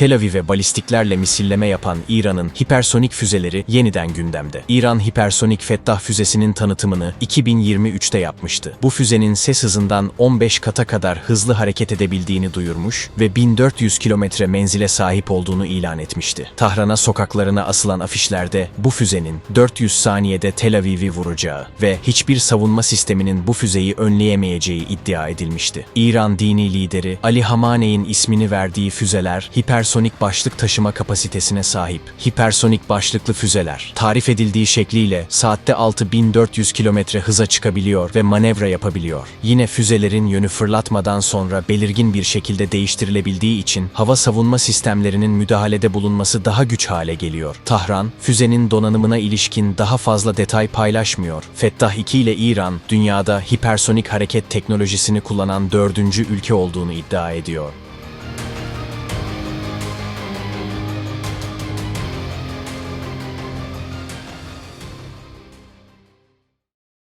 Tel Aviv'e balistiklerle misilleme yapan İran'ın hipersonik füzeleri yeniden gündemde. İran hipersonik Fettah füzesinin tanıtımını 2023'te yapmıştı. Bu füzenin ses hızından 15 kata kadar hızlı hareket edebildiğini duyurmuş ve 1400 kilometre menzile sahip olduğunu ilan etmişti. Tahran'a sokaklarına asılan afişlerde bu füzenin 400 saniyede Tel Aviv'i vuracağı ve hiçbir savunma sisteminin bu füzeyi önleyemeyeceği iddia edilmişti. İran dini lideri Ali Hamaney'in ismini verdiği füzeler hipersonik başlık taşıma kapasitesine sahip. Hipersonik başlıklı füzeler tarif edildiği şekliyle saatte 6400 kilometre hıza çıkabiliyor ve manevra yapabiliyor. Yine füzelerin yönü fırlatmadan sonra belirgin bir şekilde değiştirilebildiği için hava savunma sistemlerinin müdahalede bulunması daha güç hale geliyor. Tahran, füzenin donanımına ilişkin daha fazla detay paylaşmıyor. Fettah 2 ile İran, dünyada hipersonik hareket teknolojisini kullanan dördüncü ülke olduğunu iddia ediyor.